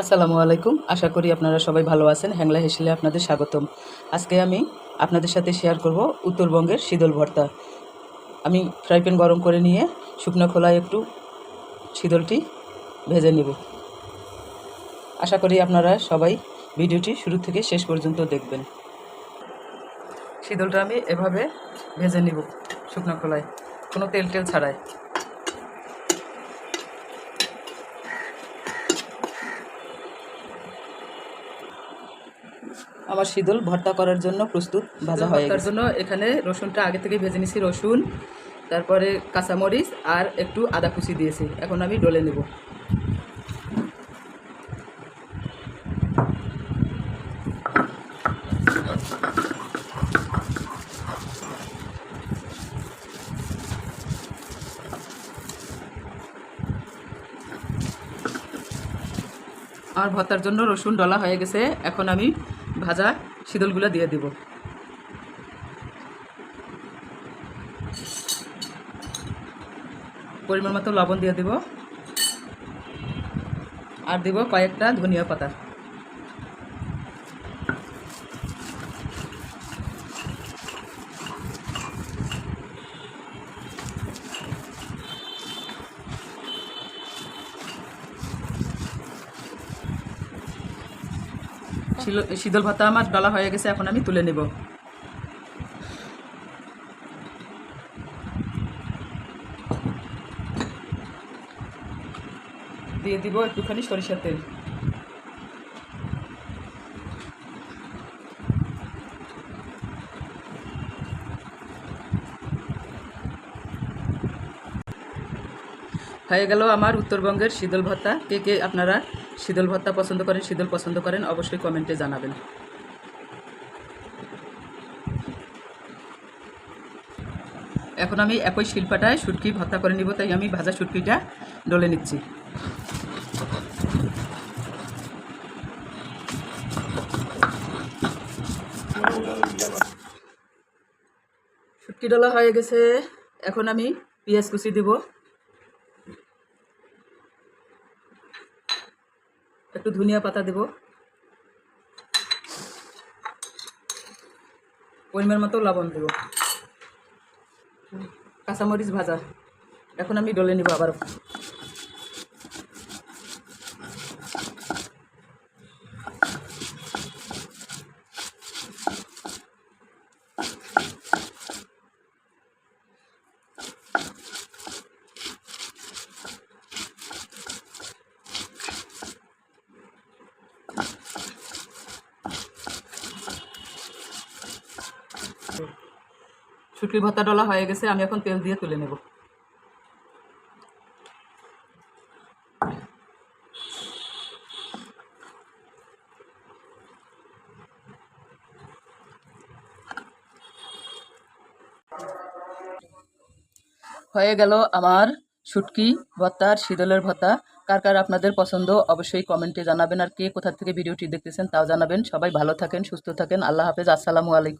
আসসালামু আলাইকুম। আশা করি আপনারা সবাই ভালো আছেন। হ্যাংলা হেসেলে আপনাদের স্বাগতম। আজকে আমি আপনাদের সাথে শেয়ার করব উত্তরবঙ্গের শীতল ভর্তা। আমি ফ্রাই প্যান গরম করে নিয়ে শুকনো খোলায় একটু শীতলটি ভেজে নেব। আশা করি আপনারা সবাই ভিডিওটি শুরু থেকে শেষ পর্যন্ত দেখবেন। শীতলটা আমি এভাবে ভেজে নেব শুকনো খোলায়। কোনো তেল টেল ছাড়াই। আমার শীতল ভর্তা করার জন্য প্রস্তুত ভাজা হয়ে তার জন্য এখানে রসুনটা আগে থেকে ভেজে নিছি রসুন তারপরে কাঁচামরিচ আর একটু আদা কুচি দিয়েছি। এখন আমি ডলে নেব। আমার ভর্তার জন্য রসুন ডলা হয়ে গেছে। এখন আমি ভাজা শীতলগুলো দিয়ে দিব। পরিমাণ মতো লবণ দিয়ে দিব। আর দিব কয়েকটা ধনিয়া পাতা। শীতল ভাতা আমার ডলা হয়ে গেছে, এখন আমি তুলে নেব। দিয়ে দিব একটুখানি সরিষার তেল। হয়ে গেল আমার উত্তরবঙ্গের শীতল ভত্তা কে কে আপনারা শীতল ভত্তা পছন্দ করেন, শীতল পছন্দ করেন, অবশ্যই কমেন্টে জানাবেন। এখন আমি একই শিল্পাটায় শুটকি ভর্তা করে নিব, তাই আমি ভাজা শুটকিটা ডলে নিচ্ছি। শুটকি ডলা হয়ে গেছে। এখন আমি পেঁয়াজ কুচি দিব। একটু ধনিয়া পাতা দেব। পরিমাণ মতো লবণ দেব। কাঁচামরিচ ভাজা। এখন আমি ডলে নিব আবার। শুটকি ভর্তা ডলা হয়ে গেছে, আমি এখন তেল দিয়ে তুলে নেব। হয়ে গেল আমার শুটকি ভর্তার শীতলের ভর্তা কার কার আপনাদের পছন্দ, অবশ্যই কমেন্টে জানাবেন। আর কে কোথা থেকে ভিডিওটি দেখতেছেন তাও জানাবেন। সবাই ভালো থাকেন, সুস্থ থাকেন। আল্লাহ হাফেজ। আসসালামু আলাইকুম।